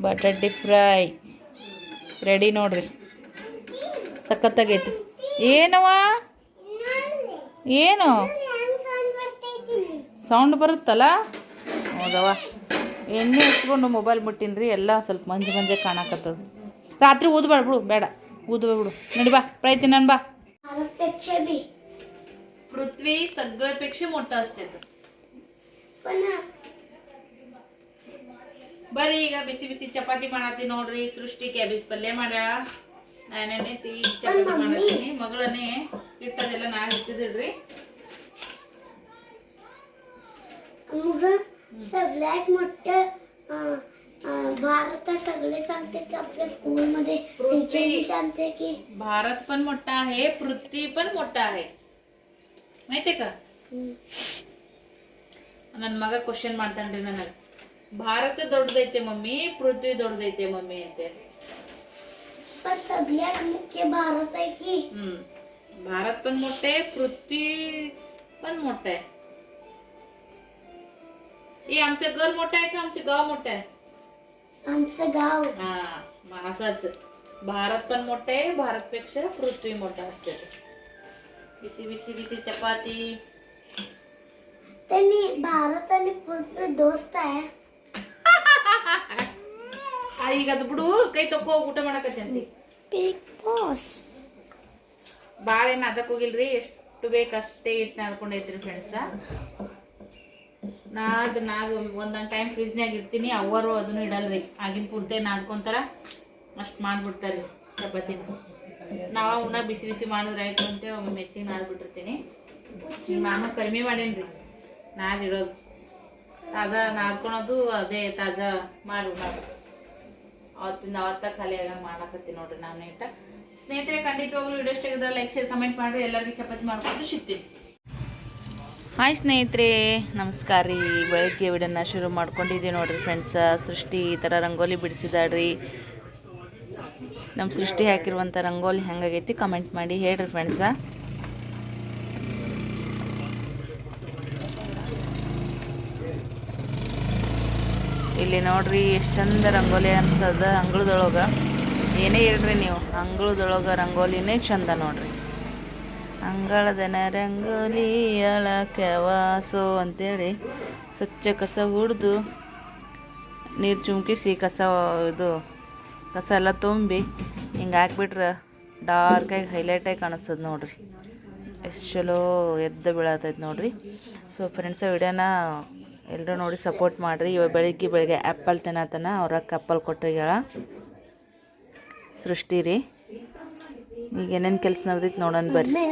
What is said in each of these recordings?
ಬಟಾಟಿ fry ready ನೋಡ್ರಿ ಸಖತ್ತಾಗೈತಿ ಏನವ ಏನು ಸೌಂಡ್ ಬರುತ್ತಲ್ಲ ಹೌದವ ಎಣ್ಣೆ ಹಚ್ಕೊಂಡು ಮೊಬೈಲ್ ಮುಟ್ಟಿನ್ರಿ ಎಲ್ಲ ಸ್ವಲ್ಪ ಮಂಜು ಮಂಜೆ ಕಾಣಕತ್ತದ ರಾತ್ರಿ ಊದ್ಬೇಡ ಬಿಡು ಬೇಡ ಊದ್ಬೇಡ ಬಿಡು ನಡಿ ಬಾ ಫ್ರೈ ತಿನ್ನನ್ ಬಾ पृथ्वी सगळ्यापेक्षा मोठा असते ಬರ್ರಿ ಈಗ ಬಿಸಿ ಬಿಸಿ ಚಪಾತಿ ಮಾಡತ್ತಿ ನೋಡ್ರಿ ಸೃಷ್ಟಿ ಕ್ಯಾಬೇಜ್ ಪಲ್ಯ ಮಾಡ್ಯಾಳ ನಾನೇನೆ ತೀ ಚಪಾತಿ ಮಾಡತ್ತೀನಿ ಮಗಳನ್ನೇ ಹಿಟ್ಟದೆಲ್ಲ ನಾ ಇಟ್ಟಿದ್ರಿ मग सगळ्यात मोठं अं, अं, भारतात सगळे सांगते की आपल्या स्कूलमध्ये पृथ्वी. टीचर सांगते की भारत पण मोठा आहे पृथ्वी पण मोठा आहे ಮಾಹಿತಿ का हम्म, ನನ್ನ ಮಗ ಕ್ವಶನ್ ಮಾಡ್ತಾನ್ರಿ ನನಗೆ ಭಾರತ ದೊಡ್ಡದೈತೆ ಮಮ್ಮಿ ಪೃಥ್ವಿ ದೊಡ್ಡದೈತೆ ಮಮ್ಮಿ ಅಂತೆ पण सगळ्यात मुख्य भारत आहे की हम्म भारत पण मोठं आहे पृथ्वी पण मोठं आहे ए आमचं घर मोठं आहे का आमचं गाव मोठं आहे आमचं गाव हा मग असंच भारत पण मोठं आहे भारतपेक्षा पृथ्वी मोठा असते बिसी बिसी बिसी चपाती त्यांनी भारत आणि पृथ्वी दोस्त आहे ಆ, ಈಗ ಅದು ಬಿಡು ಕೈ ತಕ್ಕೋ ಊಟ ಮಾಡಕತ್ತಿ ಬಿಗ್ ಭಾಳ ಏನು ಅದಕ್ಕೆ ಹೋಗಿಲ್ರಿ ಎಷ್ಟು ಬೇಕು ಅಷ್ಟೇ ಹಿಟ್ಟು ನಾದ್ಕೊಂಡೈತ್ರಿ ಫ್ರೆಂಡ್ಸ ನಾದ್ ನಾದ್ ಒಂದೊಂದು ಟೈಮ್ ಫ್ರಿಜ್ ನಾಗ ಇಡ್ತೀನಿ ಅವರು ಅದನ್ನು ಇಡಲ್ರಿ. ಆಗಿನ ಪೂರ್ತಿ ನಾದ್ಕೊಂತಾರ ಅಷ್ಟು ಮಾಡಿಬಿಡ್ತಾರೆ ಚಪಾತಿ. ನಾವು ಉಣ್ಣ ಬಿಸಿ ಬಿಸಿ ಮಾಡಿದ್ರೆ ಆಯ್ತು ಅಂತೇಳಿ ಮೆಚ್ಚಿಗೆ ನಾದ್ಬಿಟ್ಟಿರ್ತೀನಿ. ನಾನು ಕಡಿಮೆ ಮಾಡೇನ್ರಿ. ನಾದಿಡೋದು ತಾಜಾ ನಾಡ್ಕೊಳೋದು ಅದೇ ತಾಜಾ ಮಾಡಿ ಉಣ್ಣೋದು ಅವತ್ತಿಂದ ಅವತ್ತ ಖಾಲಿ ಆಗಂಗೆ ಮಾಡಕತ್ತೀನಿ ನೋಡ್ರಿ ನಾನು ಇಟ್ಟ. ಸ್ನೇಹಿತರೆ, ಖಂಡಿತವಾಗ್ಲೂ ವಿಡಿಯೋ ಇಷ್ಟ ಲೈಕ್ ಶೇರ್ ಕಮೆಂಟ್ ಮಾಡಿರಿ. ಎಲ್ಲರಿಗೂ ಚಪಾತಿ ಮಾಡಿಕೊಂಡು ಸಿಗ್ತೀನಿ. ಹಾಯ್ ಸ್ನೇಹಿತರೆ, ನಮಸ್ಕಾರ ರೀ. ಬೆಳಗ್ಗೆ ವಿಡಿಯೋನ ಶುರು ಮಾಡ್ಕೊಂಡಿದ್ದೀವಿ ನೋಡ್ರಿ ಫ್ರೆಂಡ್ಸ ಸೃಷ್ಟಿ ಈ ಥರ ರಂಗೋಲಿ ಬಿಡಿಸಿದಾಳ್ರಿ. ನಮ್ಮ ಸೃಷ್ಟಿ ಹಾಕಿರುವಂಥ ರಂಗೋಲಿ ಹೆಂಗಾಗೈತಿ ಕಮೆಂಟ್ ಮಾಡಿ ಹೇಳ್ರಿ ಫ್ರೆಂಡ್ಸ ಇಲ್ಲಿ ನೋಡ್ರಿ ಎಷ್ಟು ಚಂದ ರಂಗೋಲಿ ಅಂತದ ಅಂಗಳದೊಳಗೆ. ಏನೇ ಇರ್ರಿ ನೀವು, ಅಂಗಳದೊಳಗೆ ರಂಗೋಲಿನೇ ಚಂದ ನೋಡ್ರಿ. ಅಂಗಳದನ ರಂಗೋಲಿ ಕೆವಾಸು ಅಂತೇಳಿ ಸ್ವಚ್ಛ ಕಸ ಹುಡ್ದು ನೀರು ಚುಮ್ಕಿಸಿ ಕಸ ಇದು ಕಸ ಎಲ್ಲ ತುಂಬಿ ಹಿಂಗೆ ಹಾಕ್ಬಿಟ್ರೆ ಡಾರ್ಕಾಗಿ ಹೈಲೈಟಾಗಿ ಕಾಣಿಸ್ತದೆ ನೋಡ್ರಿ. ಎಷ್ಟು ಚಲೋ ಎದ್ದು ಬೀಳತೈತೆ ನೋಡ್ರಿ. ಸೊ ಫ್ರೆಂಡ್ಸ್ ವಿಡಿಯೋನ ಎಲ್ಲರೂ ನೋಡಿ ಸಪೋರ್ಟ್ ಮಾಡಿರಿ. ಇವಾಗ ಬೆಳಿಗ್ಗೆ ಬೆಳಿಗ್ಗೆ ಆ್ಯಪಲ್ ತಿನ್ನತನ ಅವ್ರ ಕಪ್ಪಲ್ ಕೊಟ್ಟೋಗ್ಯಾಳ ಸೃಷ್ಟಿ ರೀ. ಈಗ ಏನೇನು ಕೆಲಸ ನಡೆದೈತೆ ನೋಡೋಣ ಬರ್ರಿ.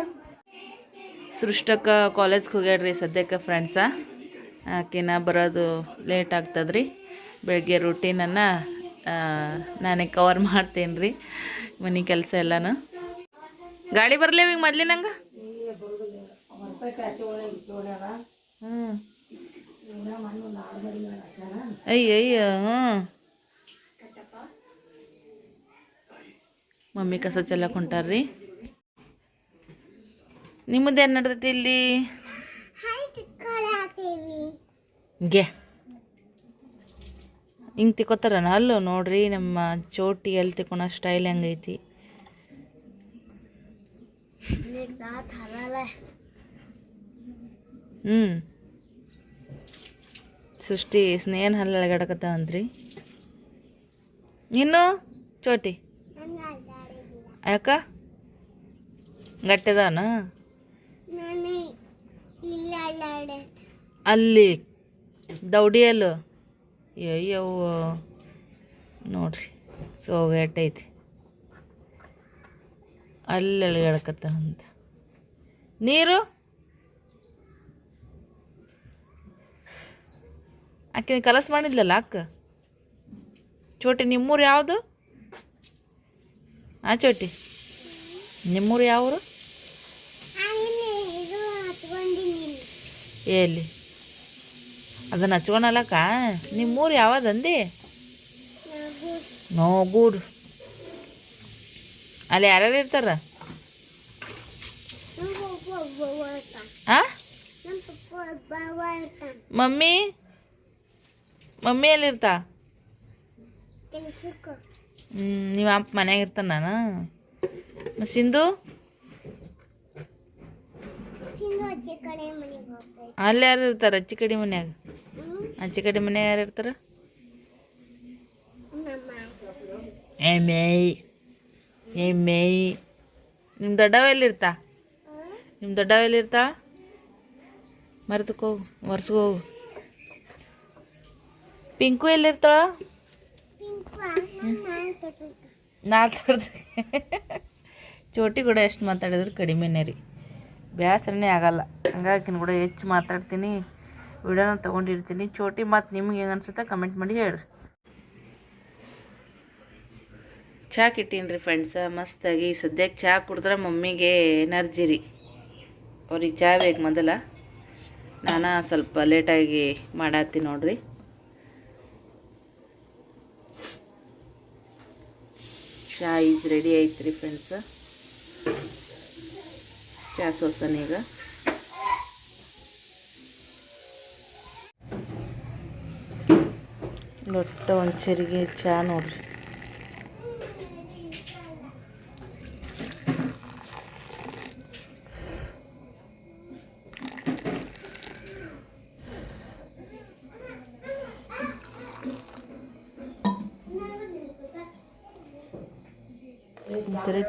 ಸೃಷ್ಟಕ್ಕೆ ಕಾಲೇಜ್ಗೆ ಹೋಗ್ಯಾಡ್ರಿ ಸದ್ಯಕ್ಕೆ ಫ್ರೆಂಡ್ಸ ಆಕಿನ ಬರೋದು ಲೇಟ್ ಆಗ್ತದ್ರಿ. ಬೆಳಗ್ಗೆ ರೂಟೀನನ್ನು ನಾನೇ ಕವರ್ ಮಾಡ್ತೀನಿ ರೀ ಮನೆ ಕೆಲಸ ಎಲ್ಲನೂ. ಗಾಡಿ ಬರಲಿ ಈಗ ಮೊದ್ಲಿನಂಗೆ? ಹ್ಞೂ ಅಯ್ಯಯ್ಯ. ಹಾಂ ಮಮ್ಮಿ ಕಸ ಚೆಲ್ಲಕ್ಕೆ ಹೊಂಟಾರ್ರಿ ನಿಮ್ಮದು ಏನು ನಡ್ದೈತಿ ಇಲ್ಲಿ? ಗೆ. ಹಿಂಗೆ ತಿಕ್ಕೋತಾರನ? ಅಲ್ಲೋ ನೋಡ್ರಿ ನಮ್ಮ ಚೋಟಿ ಎಲ್ಲಿ ತಿಕ್ಕೋಣ ಸ್ಟೈಲ್ ಹೆಂಗೈತಿ. ಹ್ಞೂ ಸೃಷ್ಟಿ ಸ್ನೇಹನ ಹಲ್ಲು ಅಳಗಾಡಕತ್ತಾವಂತ್ರಿ ನೀನು ಚೋಟಿ. ಯಾಕ? ಗಟ್ಟದಾನ? ಅಲ್ಲಿ ದೌಡಿಯಲ್ಲು. ಅಯ್ಯೋ ನೋಡ್ರಿ ಗಟ್ಟೈತಿ ಅಲ್ಲಿ ಅಳಗಾಡಕತ್ತ ಅಂತ ನೀರು? ಆಕೆ ಕಲಸ್ ಮಾಡಿದ್ಲಲ್ಲ ಅಕ್ಕ? ಚೋಟಿ ನಿಮ್ಮೂರು ಯಾವುದು? ಆ ಚೋಟಿ? ನಿಮ್ಮೂರು ಯಾವರು? ಎಲ್ಲಿ ಅದನ್ನ ಹಚ್ಕೊಳಲ್ಲಕ್ಕ ನಿಮ್ಮೂರು ಯಾವ್ದಂದಿ ನೋ ನೋಗೂಡು. ಅಲ್ಲಿ ಯಾರ್ಯಾರು ಇರ್ತಾರ? ಹಾಂ ಪಪ್ಪ ಮಮ್ಮಿ ಎಲ್ಲಿರ್ತಾ? ಇರ್ತಾ ಹ್ಞೂ ನೀವು ಅಪ್ಪ ಮನ್ಯಾಗ ಇರ್ತಾನ ನಾನು? ಸಿಂಧು? ಅಲ್ಲಿ ಯಾರು ಇರ್ತಾರೆ ಅಚ್ಚಿ ಕಡೆ ಮನ್ಯಾಗ? ಅಚ್ಚಿ ಕಡೆ ಮನ್ಯಾಗ ಯಾರು ಇರ್ತಾರೆ? ನಮ್ಮ ಏ ಮೇಯ್ ನಿಮ್ಮ ದೊಡ್ಡವ ಎಲ್ಲಿರ್ತಾ? ನಿಮ್ಮ ದೊಡ್ಡವ ಎಲ್ಲಿರ್ತಾ? ಮರೆತಕ್ಕೆ ಹೋಗು ವರ್ಷಕ್ಕೆ ಹೋಗು. ಪಿಂಕು ಎಲ್ಲಿರ್ತಾಳ? ನಾಲ್ ತೋರ್ಸಿ ಚೋಟಿ ಕೂಡ ಎಷ್ಟು ಮಾತಾಡಿದ್ರು ಕಡಿಮೆನೇ ರೀ. ಬೇಸರನೇ ಆಗಲ್ಲ. ಹಂಗಾಕಿನ ಕೂಡ ಹೆಚ್ಚು ಮಾತಾಡ್ತೀನಿ. ವಿಡಿಯೋನ ತೊಗೊಂಡಿರ್ತೀನಿ. ಚೋಟಿ ಮತ್ತು ನಿಮ್ಗೆ ಹೆಂಗೆ ಅನ್ಸುತ್ತೆ ಕಮೆಂಟ್ ಮಾಡಿ ಹೇಳ್ರಿ. ಚಾಕ್ ಇಟ್ಟೀನಿ ರೀ ಫ್ರೆಂಡ್ಸ ಮಸ್ತಾಗಿ. ಸದ್ಯಕ್ಕೆ ಚಹಾ ಕುಡಿದ್ರೆ ಮಮ್ಮಿಗೆ ಎನರ್ಜಿ ರೀ. ಅವ್ರಿಗೆ ಚಹಾ ಬೇಕು ಮೊದಲ. ನಾನು ಸ್ವಲ್ಪ ಲೇಟಾಗಿ ಮಾಡತ್ತೀನಿ ನೋಡ್ರಿ. ಚಹಾ ಈಸ್ ರೆಡಿ ಐತೆ ರೀ ಫ್ರೆಂಡ್ಸ ಚಾ ಸೋಸನೀಗ ಲೊಟ್ಟ ಒಂದು ಚರಿಗೆ ಚಹಾ ನೋಡ್ರಿ.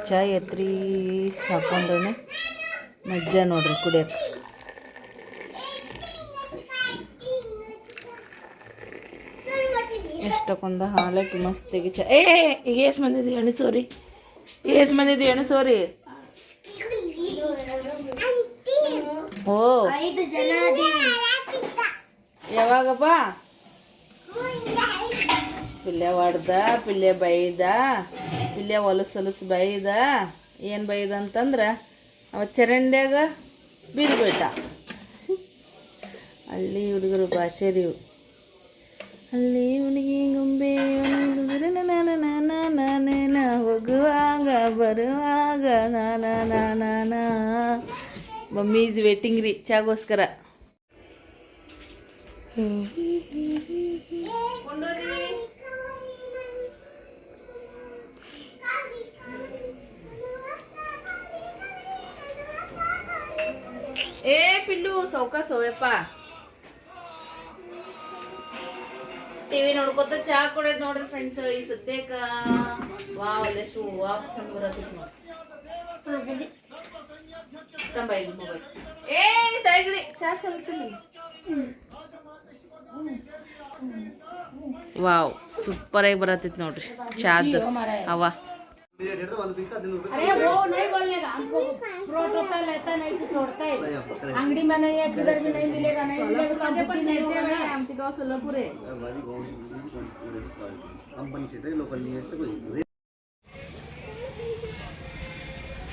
ಚಹಾ ಎತ್ರಿ ಹಾಕೊಂಡ್ರೆ ಮಜ್ಜ ನೋಡ್ರಿ ಕುಡಿಯಕ್ಕೆ ಎಷ್ಟಕ್ಕೊಂದು ಹಾಲಕ್ಕೆ ಮಸ್ತ್ ಚಾ ಏ ಈಗ ಏಸ್ ಮಂದಿದ್ದು ಎಣ್ಣೆ ಸೋರಿ. ಏಸ್ ಬಂದಿದ್ದು ಎಣ್ಣೆ ಸೋರಿ. ಓ ಐದು ಜನ ಅದೀವಿ. ಯಾವಾಗಪ್ಪ? ಪಿಲ್ಲೆ ಹೊಡ್ದ ಪಿಲ್ಲೆ ಬೈದ. ಪಿಲ್ಲೆ ಹೊಲಸು ಹೊಲಸು ಬೈದ ಏನು ಬೈದ ಅಂತಂದ್ರೆ ಅವ ಚರಂಡ್ಯಾಗ ಬಿದ್ದುಬಿಟ್ಟ ಅಲ್ಲಿ ಹುಡುಗರು ಭಾಷೆ ರೀ ಇವು. ಅಲ್ಲಿ ಹುಡುಗಿ ಗೊಂಬೆ ಒಂದು ನಾನ ನಾನ ನಾನೇನ ಹೋಗುವಾಗ ಬರುವಾಗ ನಾನ ಮಮ್ಮಿ ಈಸ್ ವೇಟಿಂಗ್ ರೀ ಚಾಗೋಸ್ಕರ ಏ ಪಿಲ್ಲು ಸೌಕ ಸೌಯಪ್ಪ ಟಿವಿ ನೋಡ್ಕೊತ ಚಾ ಕೊಡೋದ್ ನೋಡ್ರಿ ಫ್ರೆಂಡ್ಸ್ ಈ ಸದ್ಯಕ್ಕ ವಾವ್ ಎಷ್ಟು ಹೂವ ಚಂದ ಬರತ್ತ ನೋಡಿ. ತಂಬ ಇಲ್ಲಿ ಮೊಬೈಲ್ ಏ ತೈಗ್ರಿ ಚಹಾ ಚಲ್ತೀನಿ ವಾವ್ ಸೂಪರ್ ಆಗಿ ಬರತ್ತೈತಿ ನೋಡ್ರಿ. ಚಾದ್ ಅವ अंगड़ी में नहीं है किधर भी नहीं मिलेगा नहीं मिलेगा तो बुद्धि नहीं होगा आमची गाव सोलापूर आहे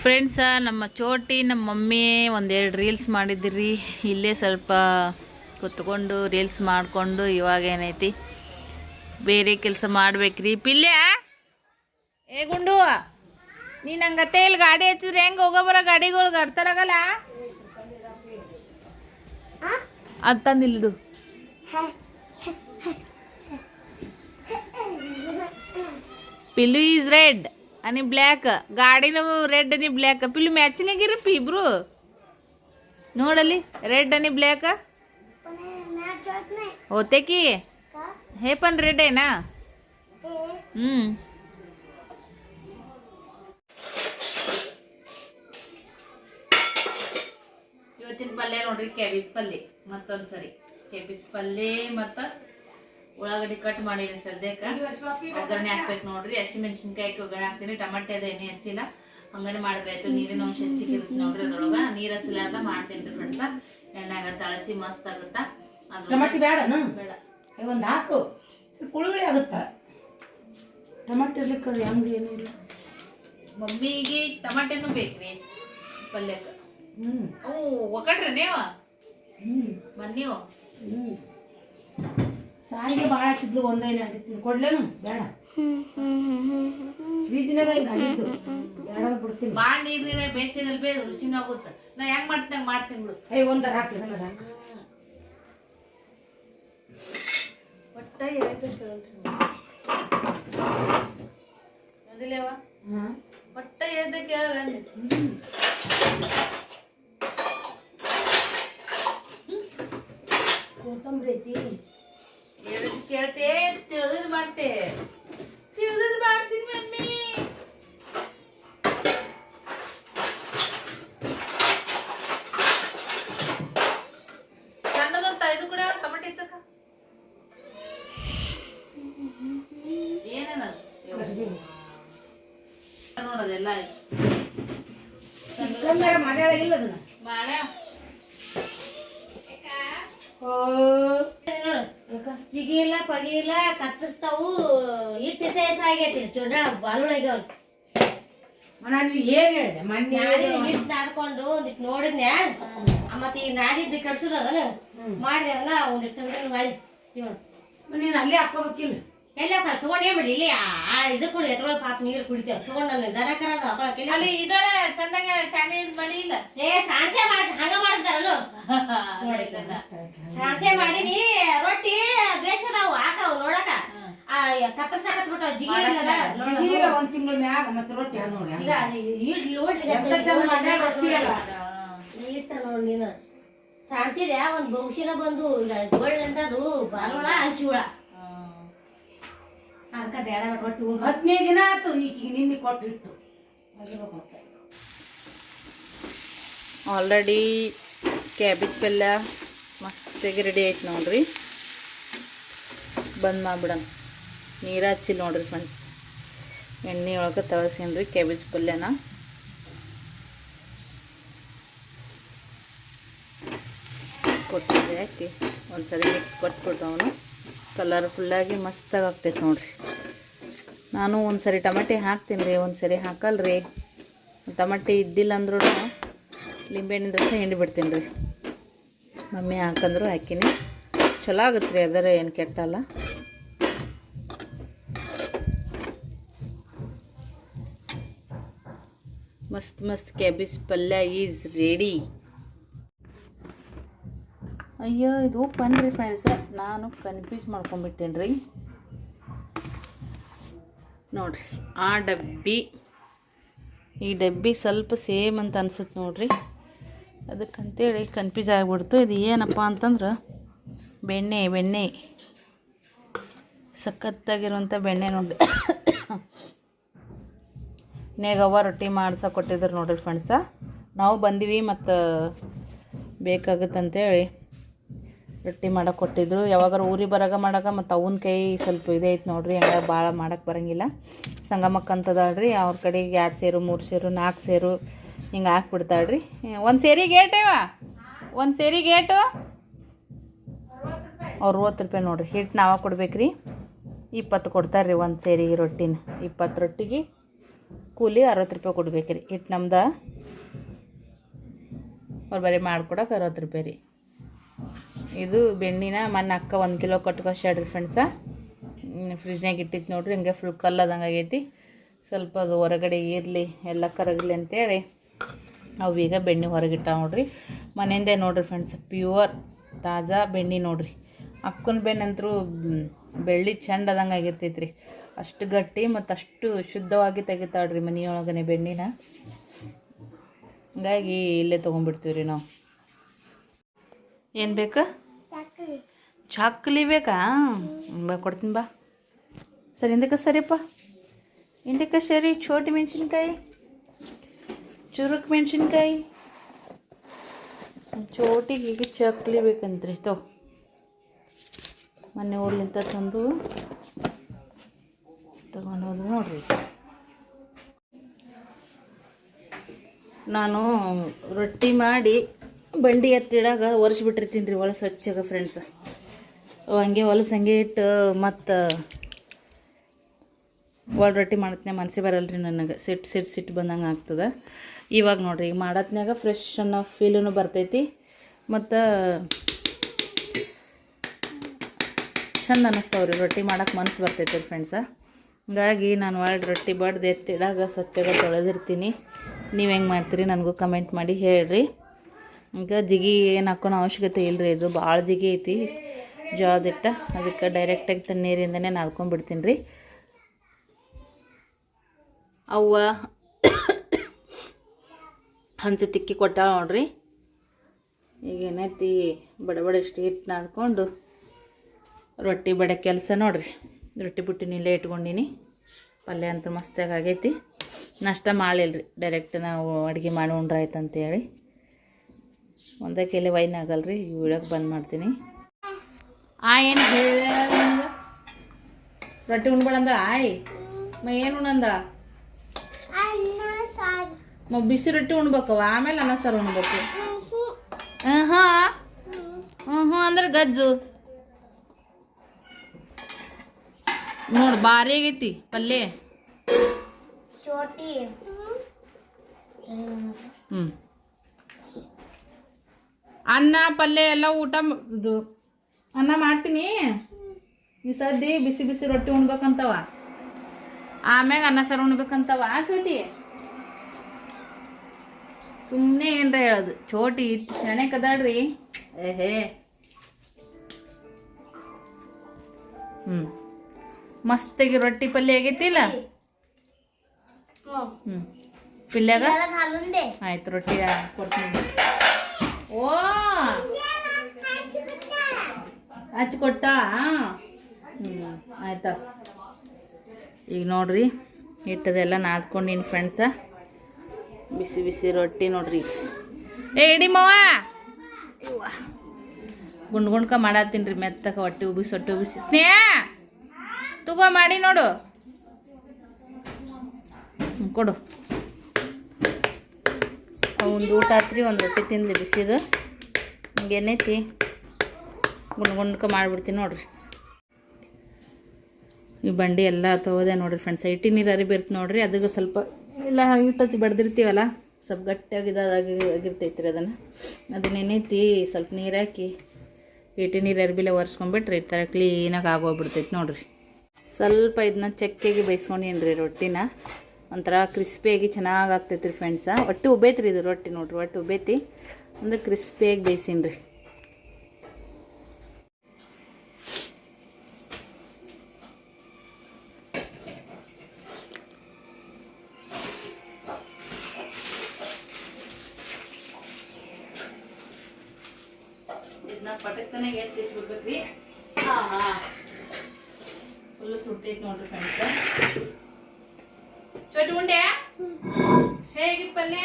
ಫ್ರೆಂಡ್ಸ ನಮ್ಮ ಚೋಟಿ ನಮ್ಮ ಮಮ್ಮಿ ಒಂದೆರಡು ರೀಲ್ಸ್ ಮಾಡಿದ್ರಿ ಇಲ್ಲೇ ಸ್ವಲ್ಪ ಕುತ್ಕೊಂಡು ರೀಲ್ಸ್ ಮಾಡಿಕೊಂಡು ಇವಾಗ ಏನೈತಿ ಬೇರೆ ಕೆಲಸ ಮಾಡ್ಬೇಕ್ರಿ ಪಿಲ್ಯ ಏ ಗುಂಡು ನೀನು ಹಂಗತ್ತೆ ಇಲ್ಲಿ ಗಾಡಿ ಹಚ್ಚಿದ್ರೆ ಹೆಂಗೆ ಹೋಗೋ ಬರೋ ಗಾಡಿಗಳಿಗೆ ಅರ್ಥಾಗಲ್ಲ ಅದು ತಂದಿಲ್ದು ಪಿಲ್ಲು ಈಸ್ ರೆಡ್ ಅನಿ బ్లాక్ ಗಾಡಿನ ರೆಡ್ ಅನಿ బ్లాక్ ಪಿಲು ಮ್ಯಾಚಿಂಗ್ ಆಗಿರಪ್ಪ ಇಬ್ರು. ನೋಡಲಿ ರೆಡ್ ಅನಿ ಬ್ಲಾಕ್ ಓತೆಕಿ ಹೇಪನ್ ರೆಡ್ ಏನಾ? ಹ್ಞೂ ಇವತ್ತಿನ ಪಲ್ಯ ನೋಡ್ರಿ ಕ್ಯಾಬೇಜ್ ಪಲ್ಯ. ಮತ್ತೊಂದ್ಸರಿ ಕ್ಯಾಬೇಜ್ ಪಲ್ಯ ಮತ್ತ ಉಳ್ಳಾಗಡ್ಡಿ ಕಟ್ ಮಾಡೀನಿ ಸದ್ಯಕ್ಕ. ಒಗ್ಗರಣೆ ಹಾಕ್ಬೇಕು ನೋಡ್ರಿ. ಹಸಿಮೆಣಸಿನ್ಕಾಯಿ ಒಗ್ಗರಣೆ ಹಾಕ್ತೀನಿ. ಟಮಾಟೆ ಅದ ಎಣ್ಣೆ ಹಚ್ಚಿಲ್ಲ. ಹಂಗಾನೆ ಮಾಡ್ಬೇಕು. ನೀರಿನ ಅಂಶ ಹೆಚ್ಚಿಗಿರುತ್ತೆ ನೋಡ್ರಿ ಅದ್ರೊಳಗ. ನೀರ್ ಹಚ್ಚಿಲ್ಲ ಅಂತ ರೀ ಫ್ರೆಂಡ್ಸ ಎಣ್ಣೆಗ ತಳಸಿ ಮಸ್ತ್ ಆಗುತ್ತ? ಟಮಾಟಿ ಬೇಡ. ಬೇಡ ಒಂದು ಹಾಕು. ಸ್ವಲ್ಪ ಹುಳುಗಳಿ ಆಗುತ್ತ? ಟಮಾಟಿ ಇರ್ಲಿಕ್ಕೆ ಅದು ಹೆಂಗೆ ಏನಿಲ್ಲ. ಮಮ್ಮಿಗೆ ಟಮಾಟೆನೂ ಬೇಕ್ರಿ ಪಲ್ಯಕ್ಕೆ. ಹ್ಞೂ ಓ ಒಕ್ಕಟ್ರಿ ನೀವು? ಹ್ಞೂ ಬನ್ನೀವು ಹ್ಞೂ ಸಾರಿಗೆ ಭಾಳ ಹಾಕಿದ್ಲು ಆಗಿತ್ತು ಕೊಡ್ಲೇನು? ಬೇಡ. ಬೀಜನಾಗ ಹಿಂಗೆ ಆಗಿತ್ತು ಬೇಡ ಬಿಡ್ತೀನಿ. ಬಾಳ್ ನೀರ್ ನೀರ ಬೇಸಿಗೆಲ್ ಬೇ ರುಚಿನೂ ಆಗುತ್ತೆ. ನಾ ಹೆಂಗ್ ಮಾಡ್ತೀನಿ ಮಾಡ್ತೀನಿ ಬಿಡು. ಹೇ ಒಂದರ ಹಾಕ್ತೀನಿ ಒಟ್ಟ ಹೇಳ್ತೀನಿ ಮೊದಲೇವ ಹ್ಮ್ ಒಟ್ಟ ಎದ್ದ ಕೇಳಲ್ಲ ಅಂದೆ. ಕೊತ್ತಂಬರಿ ಐತಿ ಹೇಳಿದ್ ಕೇಳ್ತೆ ತಿಳಿದ್ ಮಾಡ್ತೆ ತಿಳಿದ್ ಮಾಡ್ತೀನಿ ಮಮ್ಮಿ ಸಣ್ಣದೊಂದು ಇದು ಕೂಡ ಟೊಮೆಟೊ ಹೆಚ್ಚಕ್ಕ ಏನೇನದು ನೋಡೋದೆಲ್ಲ ಚಿಕ್ಕಮ್ಮರ ಮಾಡ್ಯಾಳ ಇಲ್ಲ ಅದನ್ನ. ಮಾಡ್ಯಾ ಓ. ಜಿಗಿ ಇಲ್ಲ ಪಗಿ ಇಲ್ಲ ಕತ್ತರಿಸ್ತಾವು. ಹಿಟ್ಟು ಹೆಸ ಹೆಸ ಆಗೈತಿ. ಚೂಡ ಬಾಲುಳಾಗ್ಯಾವ ನಾನು ಏನ್ ಹೇಳಿದೆ? ಮೊನ್ನೆ ನಾನೇ ಹಿಟ್ಟು ನಾಡ್ಕೊಂಡು ಒಂದಿಟ್ಟು ನೋಡಿದ್ನ್ಯಾ ಮತ್ತೆ ಈ ನಾಡಿದ್ದು ಮಾಡಿದೆ ಅಲ್ಲ ಒಂದಿಟ್ಟು ಒಂದಿಷ್ಟು ಮಾಡಿ ನೀನು ಅಲ್ಲೇ ಹಾಕೋಬೇಕಿಲ್ಲ ಎಲ್ಲ ತಗೊಂಡೇ ಬಿಡಿ ಇಲ್ಲಿ ಆ- ಇದು ಕುಡಿ ಎತ್ಕೊಳ್ಳೋ ಪಾಪ ನೀರು ಕುಡಿತೇವೆ. ತಗೊಂಡ್ ನಾನು ದನ ಕರ ಹಾಕೊಳಕ್ಕೆ ಅಲ್ಲಿ ಇದರ ಚಂದಾಗ ಚಾಣಿ ಮಾಡಿ ಇಲ್ಲ. ಏ ಸಾಣಸೆ ಮಾಡ್ ಹಂಗ ಮಾಡ್ತಾರಲ್ಲ. ಸಾಣಸೆ ಮಾಡೀನಿ ರೊಟ್ಟಿ ಬೇಸದಾವು ಹಾಕವು ನೋಡಕ ಆ ಕತ್ತರ್ಸಾಕತ್ ಬಿಟ್ಟು ಜಿಗಿ ಒಂದ್ ತಿಂಗಳ ಮ್ಯಾಗ ಮತ್ತೆ ರೊಟ್ಟಿ ನೋಡಿ ಈಗ ರೊಟ್ಟಿ ನೋಡ್ ನೀನು. ಒಂದ್ ಬಹುಶಿನ ಬಂದು ಈಗ ಒಳ್ಳೆ ಅದು ಬಾಲೋಳ ಹಂಚಿ ಹುಳ. ಅದಕ್ಕ ಬೇಡ ಹದಿನೈದು ದಿನ ಆಯ್ತು ನಿನ್ನೆ ಕೊಟ್ಟಿಟ್ಟು. ಆಲ್ರೆಡಿ ಕ್ಯಾಬೇಜ್ ಪಲ್ಯ ಮಸ್ತಾಗಿ ರೆಡಿ ಆಯ್ತು ನೋಡ್ರಿ. ಬಂದ್ ಮಾಡ್ಬಿಡಣ. ನೀರು ಹಚ್ಚಿಲ್ಲ ನೋಡ್ರಿ ಫ್ರೆಂಡ್ಸ್ ಎಣ್ಣೆ ಒಳಗೆ ತಳಸೇನ್ರಿ ಕ್ಯಾಬೇಜ್ ಪಲ್ಯನ. ಕೊಟ್ಟಿದ್ದೆ ಹಾಕಿ ಒಂದ್ಸರಿ ಮಿಕ್ಸ್ ಕೊಟ್ಬಿಟ್ಟು ಅವನು ಕಲರ್ಫುಲ್ಲಾಗಿ ಮಸ್ತಾಗಿ ಆಗ್ತೈತೆ ನೋಡ್ರಿ. ನಾನು ಒಂದ್ಸರಿ ಟಮಾಟೆ ಹಾಕ್ತೀನಿ ರೀ, ಒಂದ್ಸರಿ ಹಾಕಲ್ರಿ ಟಮಾಟೆ ಇದ್ದಿಲ್ಲ ಅಂದ್ರೂ ಲಿಂಬೆಹಣ್ಣಿನ ರಸ ಹಿಂಡಿ ಬಿಡ್ತೀನಿ ರೀ. ಮಮ್ಮಿ ಹಾಕಂದ್ರು ಹಾಕಿನಿ. ಚಲೋ ಆಗುತ್ತೆ ರೀ ಅದರ ಏನು ಕೆಟ್ಟಲ್ಲ. ಮಸ್ತ್ ಮಸ್ತ್ ಕ್ಯಾಬೇಜ್ ಪಲ್ಯ ಈಸ್ ರೆಡಿ ಅಯ್ಯೋ, ಇದು ಪನ್ ರೀ ಫ್ರೆಂಡ್ಸ ನಾನು ಕನ್ಫ್ಯೂಸ್ ಮಾಡ್ಕೊಂಡ್ಬಿಟ್ಟೇನೆ ರೀ ನೋಡ್ರಿ, ಆ ಡಬ್ಬಿ, ಈ ಡಬ್ಬಿ ಸ್ವಲ್ಪ ಸೇಮ್ ಅಂತ ಅನ್ಸುತ್ತೆ ನೋಡ್ರಿ. ಅದಕ್ಕಂತೇಳಿ ಕನ್ಫ್ಯೂಸ್ ಆಗಿಬಿಡ್ತು. ಇದು ಏನಪ್ಪ ಅಂತಂದ್ರೆ, ಬೆಣ್ಣೆ ಬೆಣ್ಣೆ. ಸಖತ್ತಾಗಿರುವಂಥ ಬೆಣ್ಣೆ ನೋಡಿ. ನೇಗವ್ವ ರೊಟ್ಟಿ ಮಾಡ್ಸೋ ಕೊಟ್ಟಿದ್ರು ನೋಡ್ರಿ ಫ್ರೆಂಡ್ಸ ನಾವು ಬಂದೀವಿ ಮತ್ತು ಬೇಕಾಗುತ್ತಂತೇಳಿ. ರೊಟ್ಟಿ ಮಾಡೋಕೆ ಕೊಟ್ಟಿದ್ರು. ಯಾವಾಗಾರ ಊರಿಗೆ ಬರಾಗ ಮಾಡಾಗ ಮತ್ತು ಅವನ ಕೈ ಸ್ವಲ್ಪ ಇದೇ ಐತೆ ನೋಡ್ರಿ, ಹಂಗೆ ಭಾಳ ಮಾಡಕ್ಕೆ ಬರಂಗಿಲ್ಲ. ಸಂಗಮಕ್ಕ ಅಂತದಾಳ್ರಿ, ಅವ್ರ ಕಡೆಗೆ ಎರಡು ಸೇರು, ಮೂರು ಸೇರು ನಾಲ್ಕು ಸೇರು ಹಿಂಗೆ ಹಾಕ್ಬಿಡ್ತಾಳ್ರಿ. ಒಂದು ಸೇರಿಗೆ ಏಟೇವ ಒಂದು ಸೇರಿಗೆ ಏಟು ಅರವತ್ತು ರೂಪಾಯಿ ನೋಡ್ರಿ ಹಿಟ್ಟು ನಾವ ಕೊಡ್ಬೇಕ್ರಿ. ಇಪ್ಪತ್ತು ಕೊಡ್ತಾರೆ ರೀ ಒಂದು ಸೇರಿಗೆ ರೊಟ್ಟಿನ. ಇಪ್ಪತ್ತು ರೊಟ್ಟಿಗೆ ಕೂಲಿ ಅರವತ್ತು ರೂಪಾಯಿ ಕೊಡ್ಬೇಕ್ರಿ. ಹಿಟ್ಟು ನಮ್ದು? ಅವ್ರು ಬರೀ ಮಾಡ್ಕೊಡಕ್ಕೆ ಅರವತ್ತು ರೂಪಾಯಿ ರೀ. ಇದು ಬೆಣ್ಣಿನ ಮನ್ನ ಅಕ್ಕ ಒಂದು ಕಿಲೋ ಕಟ್ಕೊಸ್ಯಾಡ್ರಿ ಫ್ರೆಂಡ್ಸ ಫ್ರಿಜ್ನಾಗ ಇಟ್ಟಿತ್ತು ನೋಡ್ರಿ, ಹಿಂಗೆ ಫುಲ್ ಕಲ್ಲದಂಗೆ ಆಗೈತಿ. ಸ್ವಲ್ಪ ಅದು ಹೊರಗಡೆ ಇರಲಿ ಎಲ್ಲ ಕರಗಲಿ ಅಂತೇಳಿ ಅವು ಈಗ ಬೆಣ್ಣೆ ಹೊರಗಿಟ್ಟ ನೋಡ್ರಿ. ಮನೆಯಿಂದ ನೋಡ್ರಿ ಫ್ರೆಂಡ್ಸ್ ಪ್ಯೂರ್ ತಾಜಾ ಬೆಣ್ಣೆ ನೋಡ್ರಿ. ಅಕ್ಕನ ಬೆಣ್ಣೆ ಅಂತರೂ ಬೆಳ್ಳಿ ಚೆಂದ ಅದಂಗೆ ಆಗಿರ್ತೈತೆ ರೀ ಅಷ್ಟು ಗಟ್ಟಿ ಮತ್ತು ಅಷ್ಟು ಶುದ್ಧವಾಗಿ ತೆಗಿತಾಳ್ರಿ ಮನೆಯೊಳಗನೆ ಬೆಣ್ಣಿನ. ಹಂಗಾಗಿ ಇಲ್ಲೇ ತೊಗೊಂಡ್ಬಿಡ್ತೀವಿ ರೀ ನಾವು. ಏನು ಬೇಕು? ಚಾಕಲಿ. ಬೇಕಾ? ಬಾ ಕೊಡ್ತೀನಿ ಬಾ. ಸರಿ ಹಿಂದಕ್ಕೆ ಸರಿಯಪ್ಪ. ಹಿಂದಕ್ಕೆ ಸರಿ ಚೋಟಿ ಮೆಣಸಿನ್ಕಾಯಿ ಚುರುಕ್ ಮೆಣಸಿನ್ಕಾಯಿ. ಚೋಟಿಗೆ ಈಗ ಚಕ್ಲಿ ಬೇಕಂತ್ರಿ ತೋ. ಮೊನ್ನೆ ಊರ್ಲಿಂದ ತಂದು ತಗೊಂಡು ಹೋದ್ರು ನೋಡ್ರಿ. ನಾನು ರೊಟ್ಟಿ ಮಾಡಿ ಬಂಡಿ ಎತ್ತಿಡಾಗ ಒರೆಸ್ಬಿಟ್ಟಿರ್ತೀನಿ ರೀ ಹೊಲಸು ಸ್ವಚ್ಛಾಗ ಫ್ರೆಂಡ್ಸ್ ಹಂಗೆ ಹೊಲಸು ಹಂಗೆ ಇಟ್ಟು ಮತ್ತು ಒಳ ರೊಟ್ಟಿ ಮಾಡತ್ನೆ ಬರಲ್ಲ ರೀ ನನಗೆ. ಸಿಟ್ಟು ಸಿಟ್ಟು ಸಿಟ್ಟು ಬಂದಂಗೆ ಆಗ್ತದೆ. ಇವಾಗ ನೋಡಿರಿ ಈಗ ಮಾಡತ್ನಾಗ ಫ್ರೆಶ್ ಅನ್ನೋ ಫೀಲೂ ಬರ್ತೈತಿ. ಮತ್ತು ಚಂದ ಅನ್ನಿಸ್ತಾವ್ರಿ ರೊಟ್ಟಿ ಮಾಡಕ್ಕೆ ಮನಸ್ಸು ಬರ್ತೈತೆ ರೀ ಫ್ರೆಂಡ್ಸ ಹಂಗಾಗಿ ನಾನು ಒಳ್ಳೆ ರೊಟ್ಟಿ ಬಡ್ದು ಎತ್ತಿಡಾಗ ಸ್ವಚ್ಛಗೆ ತೊಳೆದಿರ್ತೀನಿ. ನೀವು ಹೆಂಗೆ ಮಾಡ್ತೀರಿ ನನಗೂ ಕಮೆಂಟ್ ಮಾಡಿ ಹೇಳ್ರಿ. ಈಗ ಜಿಗಿ ಏನು ಹಾಕೋಣ ಅವಶ್ಯಕತೆ ಇಲ್ಲರಿ ಇದು ಭಾಳ ಜಿಗಿ ಐತಿ. ಜೋಳದಿಟ್ಟ ಅದಕ್ಕೆ ಡೈರೆಕ್ಟಾಗಿ ತಣ್ಣೀರಿಂದನೇ ನಾದ್ಕೊಂಡ್ಬಿಡ್ತೀನಿ ರೀ. ಅವ್ವ ಹಂಚು ತಿಕ್ಕಿ ಕೊಟ್ಟ ನೋಡ್ರಿ. ಈಗ ಏನೈತಿ, ಬಡ ಬಡ ಹಿಟ್ಟು ನಾದ್ಕೊಂಡು ರೊಟ್ಟಿ ಬಡ ಕೆಲಸ ನೋಡ್ರಿ. ರೊಟ್ಟಿ ಬಿಟ್ಟಿನ ಇಲ್ಲೇ ಇಟ್ಕೊಂಡಿನಿ. ಪಲ್ಯ ಅಂತ ಮಸ್ತಾಗಿ ಆಗೈತಿ. ನಾಷ್ಟ ರೀ ಡೈರೆಕ್ಟ್ ನಾವು ಅಡುಗೆ ಮಾಡಿ ಉಂಡ್ರಾಯ್ತು ಅಂತೇಳಿ ಒಂದೇ ಕೆಲೆ ವೈನ್ ಆಗಲ್ರಿ ಈ ವಿಡಿಯೋಗೆ ಬಂದ್ ಮಾಡ್ತೀನಿ. ಆ ಏನು ಹೇಳ ರೊಟ್ಟಿ ಉಣ್ಬೇಡಂದ ಆಯ್ ಮ ಏನು ಉಣಂದ ಮ ಬಿಸಿ ರೊಟ್ಟಿ ಉಣ್ಬೇಕವ ಆಮೇಲೆ ಅನ್ನ ಸಾರು ಉಣ್ಬೇಕು. ಹಾಂ ಹಾಂ? ಹ್ಞೂ ಹ್ಞೂ ಅಂದ್ರೆ ಗಜ್ಜು. ನೋಡು ಭಾರಿ ಆಗೈತಿ ಪಲ್ಯ. ಚೋಟಿ. ಹ್ಞೂ ಅನ್ನ ಪಲ್ಯ ಎಲ್ಲ ಊಟ ಇದು. ಅನ್ನ ಮಾಡ್ತೀನಿ. ಈ ಸದ್ದಿ ಬಿಸಿ ಬಿಸಿ ರೊಟ್ಟಿ ಉಣ್ಬೇಕಂತವ. ಆಮ್ಯಾಗ ಅನ್ನ ಸಾರು ಉಣ್ಬೇಕಂತವ. ಚೋಟಿ. ಸುಮ್ಮನೆ ಏನ್ರ ಹೇಳೋದು. ಚೋಟಿ ಇಟ್ಟು ಶಣೆ ಕದಾಡ್ರಿ ಏಹೇ. ಹ್ಞೂ ಮಸ್ತಾಗಿ ರೊಟ್ಟಿ ಪಲ್ಯ ಆಗೈತಿಲ್ಲ? ಹ್ಞೂ ಪಿಲ್ಯಾಗ? ಆಯ್ತು ರೊಟ್ಟಿ ಕೊಡ್ತೀನಿ. ಓ. ಹಚ್ಚಿ ಕೊಟ್ಟ ಹ್ಞೂ ಆಯ್ತಾ. ಈಗ ನೋಡ್ರಿ ಹಿಟ್ಟದೆಲ್ಲ ನಾದ್ಕೊಂಡಿನಿ ಫ್ರೆಂಡ್ಸ ಬಿಸಿ ಬಿಸಿ ರೊಟ್ಟಿ ನೋಡ್ರಿ. ಏ, ಇಡಿ ಮವ. ಗುಂಡ್ ಗುಂಡ್ಕ ಮಾಡತ್ತೀನಿ ರೀ ಮೆತ್ತಕ ಹೊಟ್ಟೆ ಉಬ್ಬಿಸಿ ಹೊಟ್ಟೆ ಉಬಿಸಿ ಸ್ನೇಹ, ತಗೋ ಮಾಡಿ ನೋಡು. ಕೊಡು. ಒಂದು ಊಟ ಆತ್ರಿ ಒಂದು ರೊಟ್ಟಿ ತಿಂದ್ಲಿ ಬಿಸಿದು. ಹಿಂಗೇನೈತಿ ಗುಂಡ್ ಗುಂಡ್ಕ ಮಾಡಿಬಿಡ್ತೀನಿ ನೋಡ್ರಿ. ಈ ಬಂಡಿ ಎಲ್ಲ ತೊಗೋದೆ ನೋಡ್ರಿ ಫ್ರೆಂಡ್ಸ್ ಐಟಿ ನೀರು ಅರಿಬಿರ್ತು ನೋಡ್ರಿ ಅದಕ್ಕೆ ಸ್ವಲ್ಪ ಎಲ್ಲ ಹಿಟ್ಟು ಹಚ್ಚಿ ಬಡ್ದಿರ್ತೀವಲ್ಲ, ಸ್ವಲ್ಪ ಗಟ್ಟಿಯಾಗಿದ್ದಾಗಿ ಆಗಿರ್ತೈತಿ ರೀ ಅದನ್ನು. ಅದನ್ನೇನೈತಿ ಸ್ವಲ್ಪ ನೀರು ಹಾಕಿ ಈಟಿ ನೀರು ಅರಿಬಿಲೆ ಒರೆಸ್ಕೊಂಬಿಟ್ರೆ ಈ ಥರ ಕ್ಲೀನಾಗಿ ಆಗೋಗ್ಬಿಡ್ತೈತಿ ನೋಡ್ರಿ. ಸ್ವಲ್ಪ ಇದನ್ನ ಚಕ್ಕೆಗೆ ಬೇಯಿಸ್ಕೊಂಡೀನಿ ರೀ ರೊಟ್ಟಿನ. ಒಂಥರ ಕ್ರಿಸ್ಪಿಯಾಗಿ ಚೆನ್ನಾಗಿ ಆಗ್ತೈತ್ರಿ ರೀ ಫ್ರೆಂಡ್ಸ ಒಟ್ಟು ಉಬೇತ್ರಿ ಇದು ರೊಟ್ಟಿ ನೋಡ್ರಿ ಒಟ್ಟು ಉಬೇತಿ ಅಂದ್ರೆ ಕ್ರಿಸ್ಪಿಯಾಗಿ ಬೇಯಿಸಿನ್ರಿ. ರೀ ಇದನ್ನ ಪಟಕ್ಕನೆ ಎತ್ತಿ ಬಿಡ್ಬೇಕ್ರಿ ಹಾ ಹಾ ಫುಲ್ಲು ಸುಡ್ತೈತಿ ನೋಡ್ರಿ ಫ್ರೆಂಡ್ಸ್ ಚೋಟಿ ಉಂಡೆ ಹೇಗಿತ್ತು ಪಲ್ಯ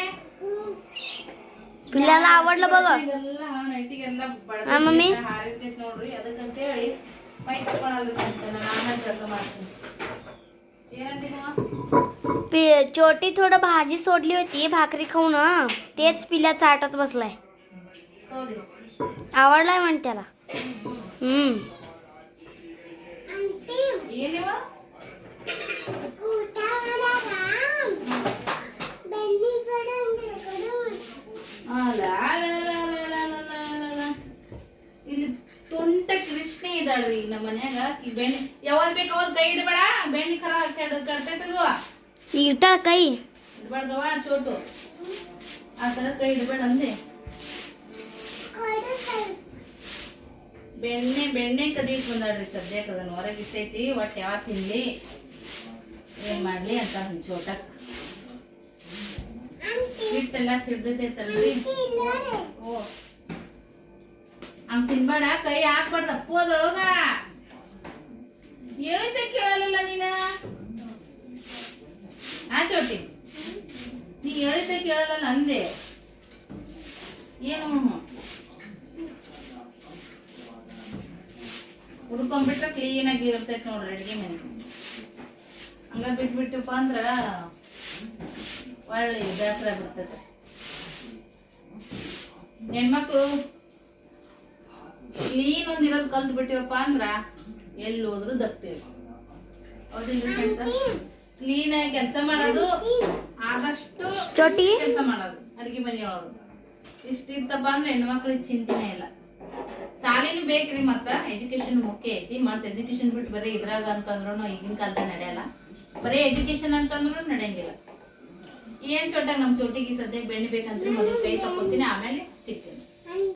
पिल्लाला आवडलं बघा ಇದೆಲ್ಲ ನೈಟಿಗೆಲ್ಲ ಹಾ, ಮಮ್ಮಿ? ಹಾರಿರ್ತೈತಿ ನೋಡ್ರಿ ಅದಕ್ಕಂತೇಳಿ ಮೈ ತಗೊಳಲ್ರಿ ಫ್ರೆಂಡ್ಸ್ ನಾನು ಕೆಲಸ ಮಾಡ್ತೀನಿ ಏನಂತೀನಿ पि- छोटी थोडं भाजी सोडली होती भाकरी खाऊन हं. तेच पिल्या चाटत बसलाय ಹೌದು आवडलाय म्हण त्याला हम्म ಕೃಷ್ಣ ಇದಾಳ್ರಿ ನಮ್ಮ ಮನ್ಯಾಗ. ಈ ಬೆಣ್ಣೆ ಯಾವಾಗ ಬೇಕು ಅವಾಗ ಕೈ ಇಡಬೇಡ. ಬೆಣ್ಣೆ ಖರ ಕೆಡ ಕಡ್ತೈತದು ಇಟ ಕೈ. ಇಡಬಾರ್ದವ ಚೋಟು. ಆ ಥರ ಕೈ ಇಡಬೇಡ ಅಂದೆ. ಬೆಣ್ಣೆ ಬೆಣ್ಣೆ ಕದೀಕ್ ಬಂದಾಳ್ರಿ ಸದ್ಯಕ್ಕೆ ಅದನ್ನ ಹೊರಗೆ ಇಟ್ಟೈತಿ. ಒಟ್ಟು ಯಾವ ತಿನ್ಲಿ? ಏನ್ ಮಾಡ್ಲಿ ಅಂತ ಒಂದ್ ಚೋಟ ಹಿಟ್ಟೆಲ್ಲ ಸಿಡ್ದೈತೈತಲ್ರಿ? ಓ. ಹಂಗ್ ತಿನ್ಬೇಡ, ಕೈ ಹಾಕ್ಬಾರ್ದು, ಅಪ್ಪು ಅದ್ರೊಳಗ ಕೇಳಲ್ಲ ನೀನ? ಆಚೋಟಿ ಚೋಟಿ. ನೀ ಹೇಳಿದ್ದೆ ಕೇಳಲ್ಲ ಅಂದೆ. ಏನು ಹುಡ್ಕೊಂಡ್ಬಿಟ್ರೆ ಕ್ಲೀನ್ ಆಗಿ ಇರ್ತೈತೆ ನೋಡ್ರಿ ಅಡ್ಗೆ ಮನೆ. ಹಂಗ ಬಿಟ್ಬಿಟ್ಟಪ್ಪ ಅಂದ್ರ ಒಳ್ಳೆ ಬೇಸರ ಬರ್ತೈತೆ ಹೆಣ್ಮಕ್ಳು ಕ್ಲೀನ್ ಒಂದ್ ಇರೋದ್ ಕಲ್ತ್ ಬಿಟ್ಟಿವಪ್ಪ ಅಂದ್ರ ಎಲ್ಲಿ ಹೋದ್ರು ದಕ್ತೇವೆ ಕ್ಲೀನ್ ಆಗಿ ಕೆಲಸ ಮಾಡೋದು ಆದಷ್ಟು ಕೆಲ್ಸ ಕೆಲಸ ಮಾಡೋದು ಅಡಿಗೆ ಮನೆಯೊಳಗ. ಇಷ್ಟಿತ್ತಪ್ಪ ಅಂದ್ರೆ ಹೆಣ್ಮಕ್ಳಿಗೆ ಚಿಂತನೆ ಇಲ್ಲ. ಸಾಲಿನೂ ಬೇಕ್ರಿ ಮತ್ತ ಎಜುಕೇಶನ್ ಮುಖ್ಯ ಐತಿ. ಮತ್ತ ಎಜುಕೇಶನ್ ಬಿಟ್ಟು ಬರೀ ಇದ್ರಾಗ ಅಂತಂದ್ರು ಈಗಿನ ಕಾಲದಾಗ ನಡೆಯಲ್ಲ. ಬರೀ ಎಜುಕೇಶನ್ ಅಂತಂದ್ರು ನಡೆಯಂಗಿಲ್ಲ. ಏನ್ ಚೋಟ ನಮ್ ಚೋಟಿಗೆ ಸದ್ಯಕ್ಕೆ ಬೆಣ್ಣೆ ಬೇಕಂದ್ರೆ ಮೊದಲು ಕೈ ತಕೊತೀನಿ ಆಮೇಲೆ ಸಿಗ್ತೀನಿ.